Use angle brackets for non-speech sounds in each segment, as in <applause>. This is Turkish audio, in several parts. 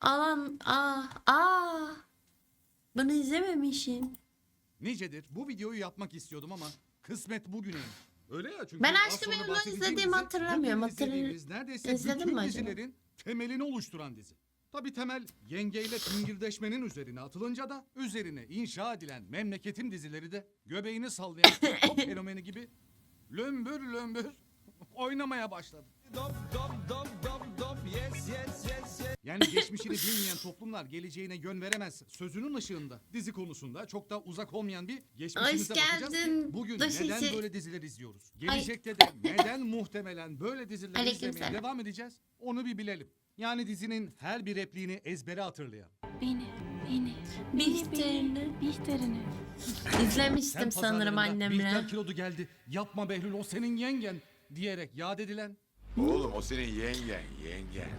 Alan ah ah. Bunu izlememişim. Nicedir bu videoyu yapmak istiyordum ama kısmet bugüneymiş. Öyle ya çünkü Ben az aşkı sonra Memnu'yu bahsedeceğim izlediğimi dizi, hatırlamıyorum. bugün Hatırl- izlediğimiz neredeyse İzledin bütün mi acaba? dizilerin temelini oluşturan dizi. Tabi temel yengeyle fingirdeşmenin üzerine atılınca da üzerine inşa edilen memleketim dizileri de göbeğini sallayan top <laughs> fenomeni gibi lömbür lömbür oynamaya başladı. Yani geçmişini bilmeyen toplumlar geleceğine yön veremez sözünün ışığında dizi konusunda çok da uzak olmayan bir geçmişimize Hoş bakacağız geldin. ki bugün Dış neden içi- böyle diziler izliyoruz? Gelecekte de neden muhtemelen böyle dizileri Aleykümselam. izlemeye devam edeceğiz? Onu bir bilelim. Yani dizinin her bir repliğini ezbere hatırlayan. Beni, beni, Bihter'ini. Bihter'ini. İzlemiştim Sen sanırım pazarlarında annemle. Bihter kilodu geldi. Yapma Behlül o senin yengen diyerek yad edilen. Oğlum o senin yengen, yengen.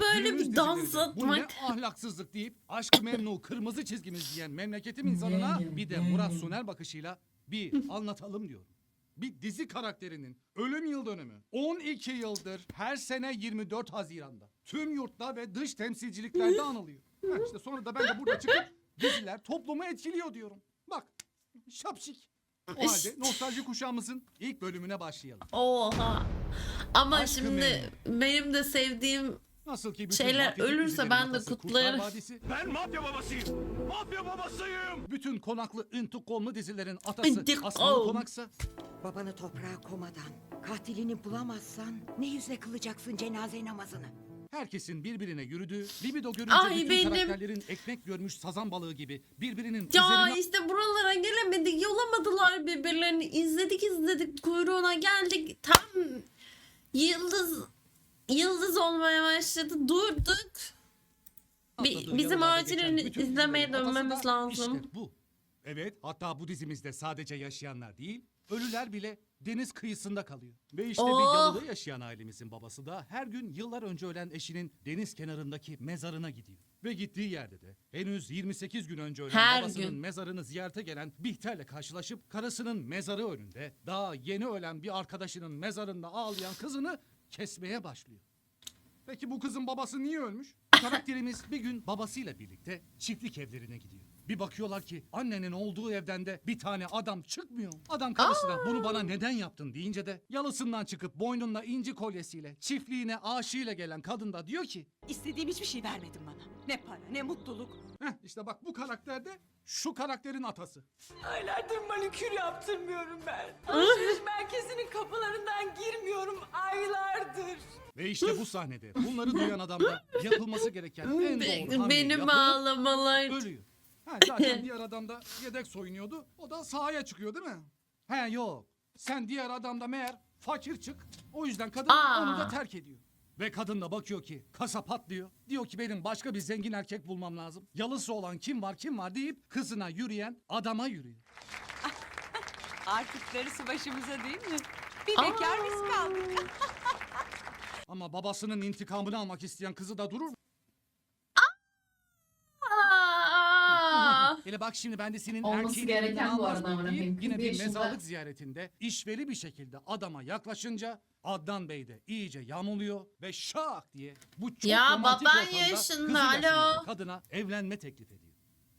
Böyle bir dans Bu ne atmak. ahlaksızlık deyip aşkı memnu kırmızı çizgimiz diyen memleketim insanına bir de Murat Soner bakışıyla bir anlatalım diyorum. Bir dizi karakterinin ölüm yıl dönümü 12 yıldır her sene 24 Haziran'da tüm yurtta ve dış temsilciliklerde anılıyor. Ha işte sonra da ben de burada çıkıp diziler toplumu etkiliyor diyorum. Bak şapşik. O halde nostalji kuşağımızın ilk bölümüne başlayalım. Oha. Ama Aşkı şimdi benim de sevdiğim Nasıl ki bütün Şeyler ölürse ben de Kurtlar kutlarım. Vadisi, Ben mafya babasıyım. Mafya babasıyım. bütün konaklı intikamlı dizilerin atası İntikam. Aslan Konaksa Babanı toprağa komadan, katilini bulamazsan ne yüzle kılacaksın cenaze namazını? herkesin birbirine yürüdüğü, libido görünce Ay bütün benim. karakterlerin ekmek görmüş sazan balığı gibi birbirinin Ya üzerine işte buralara gelemedik. Yolamadılar birbirlerini. İzledik izledik. Kuyruğuna geldik. Tam yıldız yıldız olmaya başladı. Durduk. Bi- bizim bütün izlemeye dönmemiz lazım. işte bu. Evet hatta bu dizimizde sadece yaşayanlar değil, ölüler bile deniz kıyısında kalıyor. Ve işte Oh. bir yalıda yaşayan ailemizin babası da her gün yıllar önce ölen eşinin deniz kenarındaki mezarına gidiyor. Ve gittiği yerde de henüz 28 gün önce ölen Her babasının gün. mezarını ziyarete gelen Bihter'le karşılaşıp karısının mezarı önünde daha yeni ölen bir arkadaşının mezarında ağlayan kızını kesmeye başlıyor. Peki bu kızın babası niye ölmüş? Karakterimiz bir gün babasıyla birlikte çiftlik evlerine gidiyor. Bir bakıyorlar ki annenin olduğu evden de bir tane adam çıkmıyor. Adam karısına bunu bana neden yaptın deyince de yalısından çıkıp boynunda inci kolyesiyle çiftliğine aşığıyla gelen kadın da diyor ki İstediğim hiçbir şey vermedin bana. Ne para ne mutluluk. Heh işte bak bu karakter de şu karakterin atası. Aylardır manikür yaptırmıyorum ben. Alışveriş merkezinin kapılarından girmiyorum aylardır. Ve işte bu sahnede bunları duyan adam da yapılması gereken en doğru hamleyi Benim yapıp ağlamalar. ölüyor. Ha, zaten <laughs> diğer adam da yedek soyunuyordu. O da sahaya çıkıyor değil mi? He yok. Sen diğer adamda meğer fakir çık. O yüzden kadın Aa. onu da terk ediyor. Ve kadın da bakıyor ki kasa patlıyor. Diyor ki benim başka bir zengin erkek bulmam lazım. Yalısı olan kim var kim var deyip kızına yürüyen adama yürüyor. <laughs> Artık darısı başımıza değil mi? Bir bekar biz kaldık. <laughs> Ama babasının intikamını almak isteyen kızı da durur mu? Aa! Hele bak şimdi ben de senin Olması gereken bu arada mıyım amına koyayım. Yine bir yaşında. mezarlık ziyaretinde işveli bir şekilde adama yaklaşınca Adnan Bey de iyice yamuluyor ve şak diye bu çok Ya romantik baban ortamda yaşında, kızı yaşındaki alo. kadına evlenme teklif ediyor.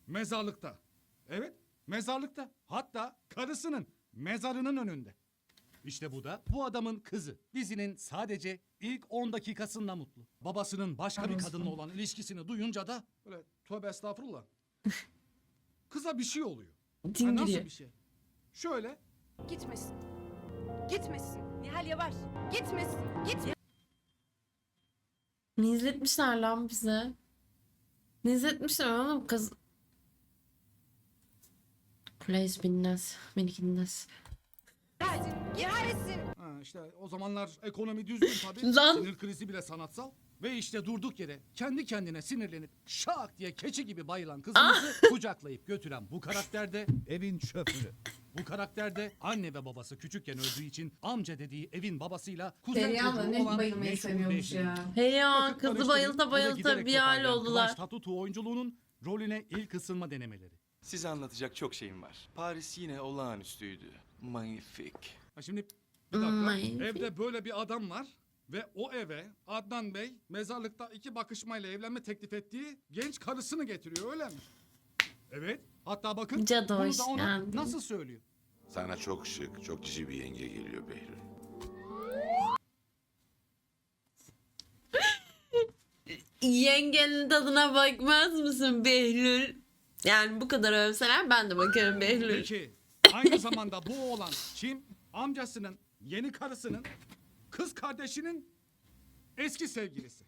Mezarlıkta. Evet mezarlıkta. Hatta karısının mezarının önünde. İşte bu da bu adamın kızı. Dizinin sadece ilk 10 dakikasında mutlu. Babasının başka bir kadınla olan ilişkisini duyunca da böyle tövbe estağfurullah. <laughs> Kıza bir şey oluyor. Ha, nasıl bir şey? Şöyle Gitmesin. Gitmesin. Nihal yavaş. Gitmesin. Gitmesin. Ne izletmişler lan bize? Ne izletmişler oğlum kız? Plays binmez. Minik inmez. Giresin. ha, işte o zamanlar ekonomi düzgün tabii. Lan. Sinir krizi bile sanatsal. Ve işte durduk yere kendi kendine sinirlenip şak diye keçi gibi bayılan kızımızı Ah. kucaklayıp götüren bu karakter de evin şoförü. Bu karakter de anne ve babası küçükken öldüğü için amca dediği evin babasıyla kuzen Perihan da çocuğu ne olan bayılmayı meşhur seviyormuş ya. Hey ya kızı bayılta bayılta giderek bir hal toparlayan oldular. Kıvanç Tatlıtuğ oyunculuğunun rolüne ilk ısınma denemeleri. Size anlatacak çok şeyim var. Paris yine olağanüstüydü. Magnifique. Ha şimdi bir dakika. Magnifique. Evde böyle bir adam var Ve o eve Adnan Bey mezarlıkta iki bakışmayla evlenme teklif ettiği genç karısını getiriyor öyle mi? Evet. Hatta bakın Cadoş, bunu da ona yani. nasıl söylüyor? Sana çok şık, çok cici bir yenge geliyor Behlül. Yengenin tadına bakmaz mısın Behlül? Yani bu kadar övseler ben de bakarım Behlül. Peki aynı zamanda bu oğlan kim? Amcasının, yeni karısının, kız kardeşinin eski sevgilisi.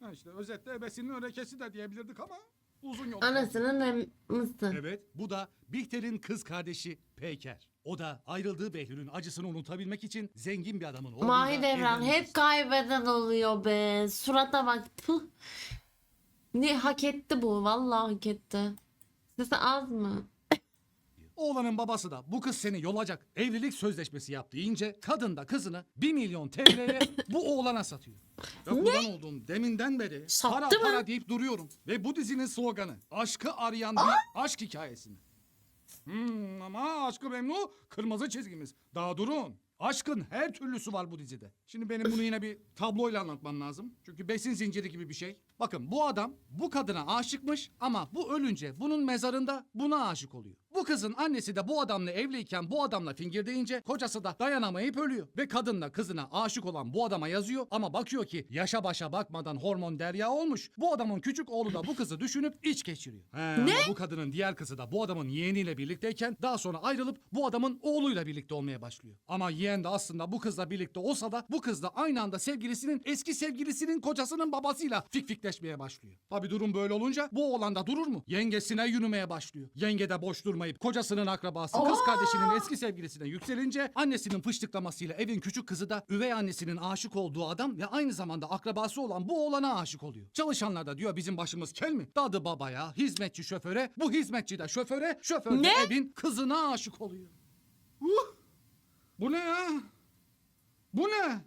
Ha işte özetle ebesinin örekesi de diyebilirdik ama uzun yol. Anasının emrisi. Evet, bu da Bihter'in kız kardeşi Peyker. O da ayrıldığı Behlül'ün acısını unutabilmek için zengin bir adamın oğluyla Mahidevran evlenmek hep kaybeden oluyor be. Surata bak. Puh. Ne hak etti bu? Vallahi hak etti. Sesi az mı? Oğlanın babası da bu kız seni yolacak evlilik sözleşmesi yap deyince kadın da kızını 1 milyon TL'ye <laughs> bu oğlana satıyor. Ya kurban olduğum deminden beri Sattı para mı? para deyip duruyorum. Ve bu dizinin sloganı aşkı arayan bir aşk hikayesi mi? Hmm, ama aşkı memnu kırmızı çizgimiz. Daha durun. Aşkın her türlüsü var bu dizide. Şimdi benim bunu yine bir tabloyla anlatmam lazım. Çünkü besin zinciri gibi bir şey. Bakın bu adam bu kadına aşıkmış ama bu ölünce bunun mezarında buna aşık oluyor. Bu kızın annesi de bu adamla evliyken bu adamla fingir deyince kocası da dayanamayıp ölüyor. Ve kadınla kızına aşık olan bu adama yazıyor ama bakıyor ki yaşa başa bakmadan hormon derya olmuş. Bu adamın küçük oğlu da bu kızı düşünüp iç geçiriyor. He, ne? bu kadının diğer kızı da bu adamın yeğeniyle birlikteyken daha sonra ayrılıp bu adamın oğluyla birlikte olmaya başlıyor. Ama yeğen de aslında bu kızla birlikte olsa da bu kız da aynı anda sevgilisinin eski sevgilisinin kocasının babasıyla fikfikleşmeye başlıyor. Tabi durum böyle olunca bu oğlan da durur mu? Yengesine yürümeye başlıyor. Yenge de boş durmayıp kocasının akrabası kız kardeşinin eski sevgilisine yükselince annesinin fıştıklamasıyla evin küçük kızı da üvey annesinin aşık olduğu adam ve aynı zamanda akrabası olan bu oğlana aşık oluyor. Çalışanlar da diyor bizim başımız kel mi? Dadı babaya, hizmetçi şoföre, bu hizmetçi de şoföre, şoför de Ne? evin kızına aşık oluyor. Uh! Bu ne ya? Bu ne?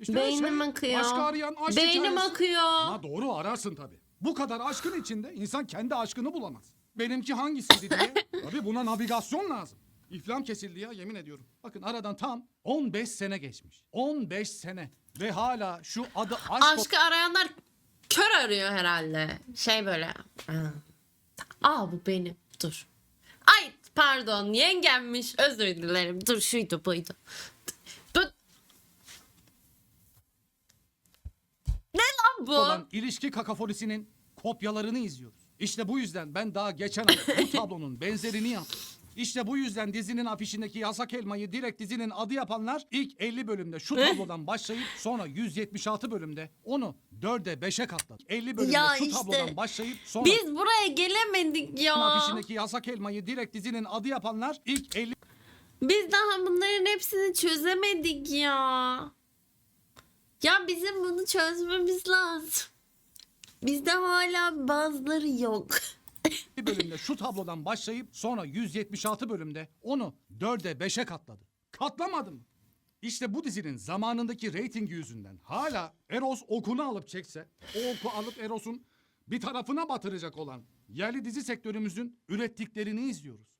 İşte Beynim şey, akıyor. Aşkı arayan aşk Beynim hikayesi. akıyor. Ha doğru ararsın tabii. Bu kadar aşkın içinde insan kendi aşkını bulamaz. Benimki hangisiydi diye. <laughs> tabii buna navigasyon lazım. İflam kesildi ya yemin ediyorum. Bakın aradan tam 15 sene geçmiş. 15 sene. Ve hala şu adı aşk Aşkı arayanlar kör arıyor herhalde. Şey böyle. Aa bu benim. Dur. Ay pardon yengemmiş. Özür dilerim. Dur şuydu buydu. Bu... Ne lan bu? olan ilişki kakafonisinin kopyalarını izliyoruz. İşte bu yüzden ben daha geçen ay bu tablonun benzerini yaptım. İşte bu yüzden dizinin afişindeki yasak elmayı direkt dizinin adı yapanlar ilk 50 bölümde şu tablodan başlayıp sonra 176 bölümde onu 4'e 5'e katladı. 50 bölümde Ya şu işte, tablodan başlayıp sonra Biz buraya gelemedik ya. afişindeki yasak elmayı direkt dizinin adı yapanlar ilk 50 Biz daha bunların hepsini çözemedik ya. Ya bizim bunu çözmemiz lazım. Bizde hala bazıları yok. <laughs> Bir bölümde şu tablodan başlayıp sonra 176 bölümde onu 4'e 5'e katladı. Katlamadı mı? İşte bu dizinin zamanındaki reytingi yüzünden hala Eros okunu alıp çekse, o oku alıp Eros'un bir tarafına batıracak olan yerli dizi sektörümüzün ürettiklerini izliyoruz.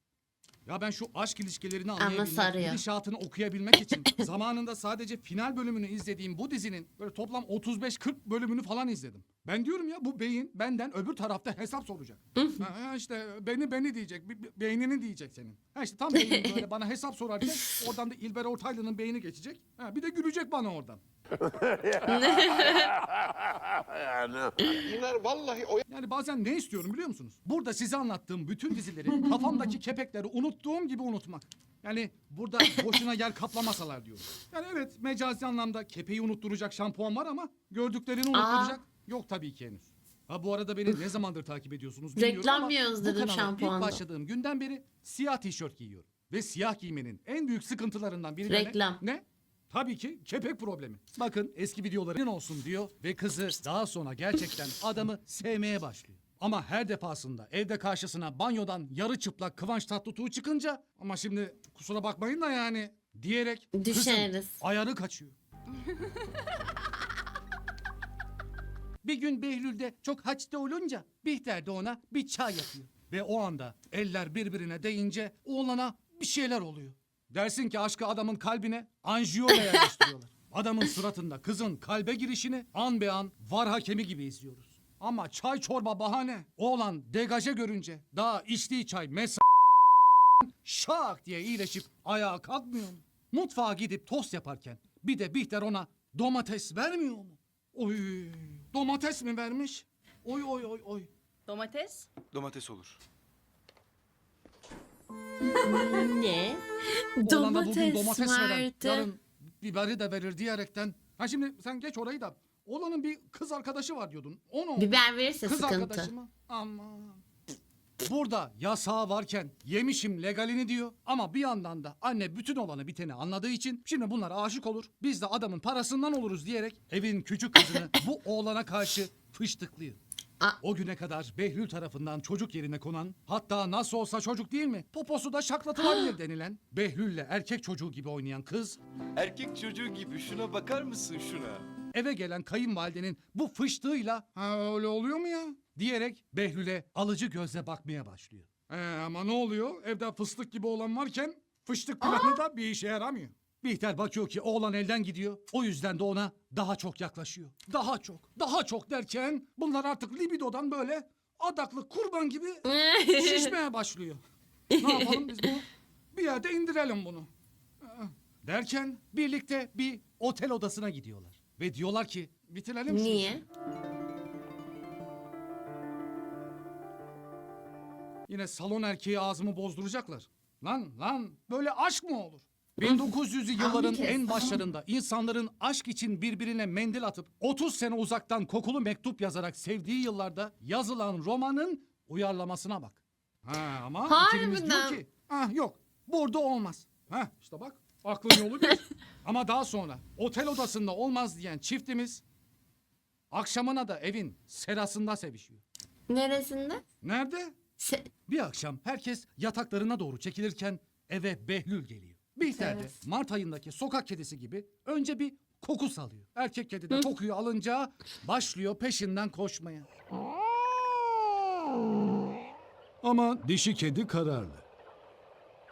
Ya ben şu aşk ilişkilerini anlayabilmek, sarıyor. gidişatını okuyabilmek için <laughs> zamanında sadece final bölümünü izlediğim bu dizinin böyle toplam 35-40 bölümünü falan izledim. Ben diyorum ya bu beyin benden öbür tarafta hesap soracak. ha, işte beni beni diyecek, be- beynini diyecek senin. Ha işte tam beynin <laughs> böyle bana hesap sorarken oradan da İlber Ortaylı'nın beyni geçecek. Ha, bir de gülecek bana oradan. Bunlar vallahi o Yani bazen ne istiyorum biliyor musunuz? Burada size anlattığım bütün dizileri <laughs> kafamdaki kepekleri unuttuğum gibi unutmak. Yani burada boşuna yer kaplamasalar diyorum. Yani evet mecazi anlamda kepeği unutturacak şampuan var ama gördüklerini unutturacak yok tabii ki henüz. Ha bu arada beni ne zamandır takip ediyorsunuz bilmiyorum Reklam ama yiyoruz bu dedim kanala şampuanda. ilk başladığım günden beri siyah tişört giyiyorum. Ve siyah giymenin en büyük sıkıntılarından biri de ne? Reklam. ne? Tabii ki kepek problemi. Bakın eski videoların olsun diyor ve kızı daha sonra gerçekten adamı sevmeye başlıyor. Ama her defasında evde karşısına banyodan yarı çıplak Kıvanç Tatlıtuğ çıkınca ama şimdi kusura bakmayın da yani diyerek kızın Düşeriz. ayarı kaçıyor. bir gün Behlül'de çok haçta olunca Bihter de ona bir çay yapıyor. Ve o anda eller birbirine değince oğlana bir şeyler oluyor. Dersin ki aşkı adamın kalbine anjiyola yerleştiriyorlar. <laughs> Adamın suratında kızın kalbe girişini an be an var hakemi gibi izliyoruz. Ama çay çorba bahane. Oğlan degaje görünce daha içtiği çay mesa şak diye iyileşip ayağa kalkmıyor mu? Mutfağa gidip tost yaparken bir de Bihter ona domates vermiyor mu? Oy domates mi vermiş? Oy oy oy oy. Domates? Domates olur. <laughs> Ne? Oğlana bugün Domates, domates veren vardı. yarın biberi de verir diyerekten. Ha şimdi sen geç orayı da. Oğlanın bir kız arkadaşı var diyordun. O ne oldu? Biber verirse Kız sıkıntı. arkadaşı mı? Aman. Burada yasağı varken yemişim legalini diyor ama bir yandan da anne bütün olanı biteni anladığı için şimdi bunlar aşık olur biz de adamın parasından oluruz diyerek evin küçük kızını <laughs> bu oğlana karşı fıştıklıyor. Aa. O güne kadar Behlül tarafından çocuk yerine konan hatta nasıl olsa çocuk değil mi poposu da şaklatılabilir <gasps> denilen Behlül'le erkek çocuğu gibi oynayan kız Erkek çocuğu gibi şuna bakar mısın şuna? eve gelen kayınvalidenin bu fıştığıyla ha öyle oluyor mu ya diyerek Behlül'e alıcı gözle bakmaya başlıyor. Ee, ama ne oluyor? Evde fıstık gibi olan varken fıştık planı da bir işe yaramıyor. Bihter bakıyor ki oğlan elden gidiyor. O yüzden de ona daha çok yaklaşıyor. Daha çok, daha çok derken bunlar artık libidodan böyle adaklı kurban gibi <laughs> şişmeye başlıyor. Ne yapalım biz bunu? Bir yerde indirelim bunu. Derken birlikte bir otel odasına gidiyorlar. Ve diyorlar ki bitirelim şunu. Niye? Yine salon erkeği ağzımı bozduracaklar. Lan lan böyle aşk mı olur? 1900'lü yılların kez. en başlarında insanların aşk için birbirine mendil atıp 30 sene uzaktan kokulu mektup yazarak sevdiği yıllarda yazılan romanın uyarlamasına bak. Ha ama ikilimiz diyor Harbiden. ki ah yok burada olmaz. Ha işte bak aklın yolu bir. <laughs> ama daha sonra otel odasında olmaz diyen çiftimiz akşamına da evin serasında sevişiyor. Neresinde? Nerede? Se- Bir akşam herkes yataklarına doğru çekilirken eve Behlül geliyor. Bihter de Evet. Mart ayındaki sokak kedisi gibi önce bir koku salıyor. Erkek kedi de kokuyu alınca başlıyor peşinden koşmaya. Ama dişi kedi kararlı.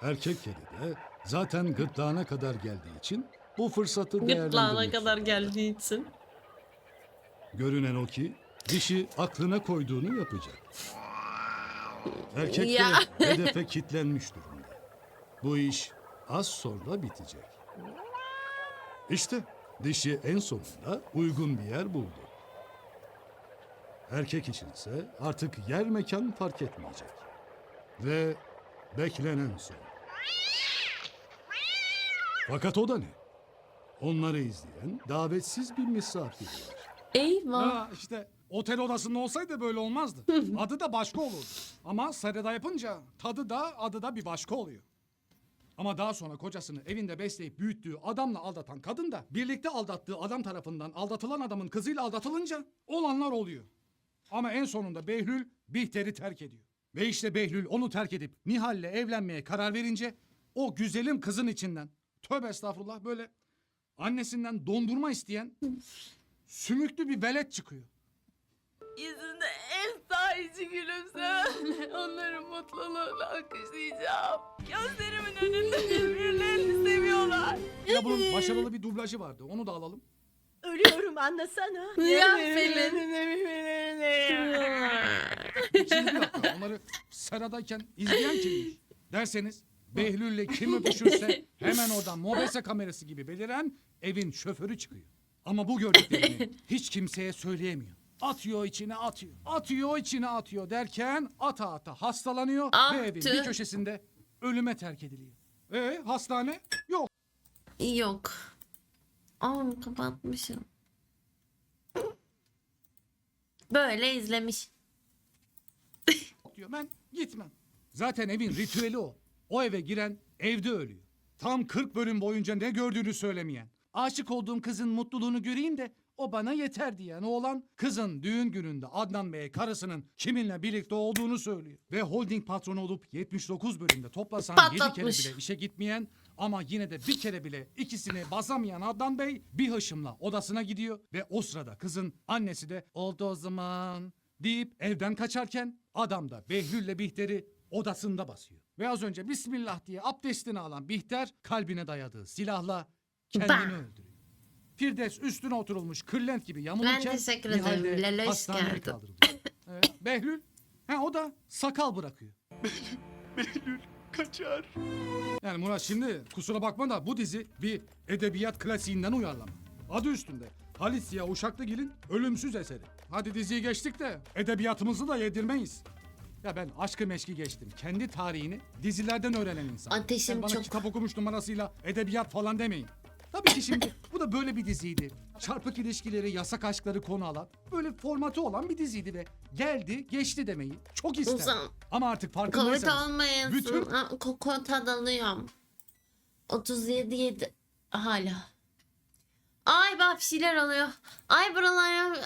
Erkek kedi de zaten gırtlağına kadar geldiği için bu fırsatı Gırtlağına değerlendirmek kadar zorunda. geldiği için. Görünen o ki dişi aklına koyduğunu yapacak. Erkek Ya. de hedefe kitlenmiş durumda. Bu iş az sonra bitecek. İşte dişi en sonunda uygun bir yer buldu. Erkek içinse artık yer mekan fark etmeyecek. Ve beklenen son. Fakat o da ne? Onları izleyen davetsiz bir misafir var. Eyvah. Ha işte otel odasında olsaydı böyle olmazdı. <laughs> adı da başka olurdu. Ama sarıda yapınca tadı da adı da bir başka oluyor. Ama daha sonra kocasını evinde besleyip büyüttüğü adamla aldatan kadın da birlikte aldattığı adam tarafından aldatılan adamın kızıyla aldatılınca olanlar oluyor. Ama en sonunda Behlül Bihter'i terk ediyor. Ve işte Behlül onu terk edip Nihal'le evlenmeye karar verince o güzelim kızın içinden tövbe estağfurullah böyle annesinden dondurma isteyen sümüklü bir velet çıkıyor. Yüzünde en sahici gülümseme. <laughs> Onların mutluluğunu alkışlayacağım. Gözlerimin önünde birbirlerini seviyorlar. Ya bunun başarılı bir dublajı vardı. Onu da alalım. Ölüyorum anlasana. Ya Pelin. Şimdi bir dakika onları seradayken izleyen kimmiş? Derseniz Behlül'le kim öpüşürse hemen oradan mobese kamerası gibi beliren evin şoförü çıkıyor. Ama bu gördüklerini hiç kimseye söyleyemiyor. Atıyor içine atıyor. Atıyor içine atıyor derken ata ata hastalanıyor Ah, ve evin tüh. bir köşesinde ölüme terk ediliyor. E hastane? Yok. Yok. Aa kapatmışım. Böyle izlemiş. diyor. Ben gitmem. Zaten evin ritüeli o. O eve giren evde ölüyor. Tam 40 bölüm boyunca ne gördüğünü söylemeyen. Aşık olduğum kızın mutluluğunu göreyim de o bana yeter diyen oğlan kızın düğün gününde Adnan Bey'e karısının kiminle birlikte olduğunu söylüyor. Ve holding patronu olup 79 bölümde toplasan 7 kere Patlatmış. bile işe gitmeyen ama yine de bir kere bile ikisini basamayan Adnan Bey bir hışımla odasına gidiyor ve o sırada kızın annesi de oldu o zaman deyip evden kaçarken adam da Behlül'le Bihter'i odasında basıyor. Ve az önce Bismillah diye abdestini alan Bihter kalbine dayadığı silahla kendini Bah! öldürüyor. Firdevs üstüne oturulmuş kırlent gibi yamulurken Ben teşekkür Nihal de ederim. Leloş hastaneye geldi. Evet, <laughs> Behlül ha, o da sakal bırakıyor. <laughs> Behlül kaçar. Yani Murat şimdi kusura bakma da bu dizi bir edebiyat klasiğinden uyarlama. Adı üstünde. Halis Ziya Uşaklıgil'in ölümsüz eseri. Hadi diziyi geçtik de edebiyatımızı da yedirmeyiz. Ya ben aşkı meşki geçtim. Kendi tarihini dizilerden öğrenen insan. Ateşim Sen bana çok- kitap okumuş numarasıyla edebiyat falan demeyin. Tabii ki şimdi bu da böyle bir diziydi. Çarpık ilişkileri, yasak aşkları konu alan, böyle formatı olan bir diziydi ve geldi, geçti demeyi çok ister. Uzan. Ama artık Covid farkındaysanız olmayasın. bütün Ha, Kokota dalıyorum. 37 7 hala. Ay bak bir şeyler oluyor. Ay buralar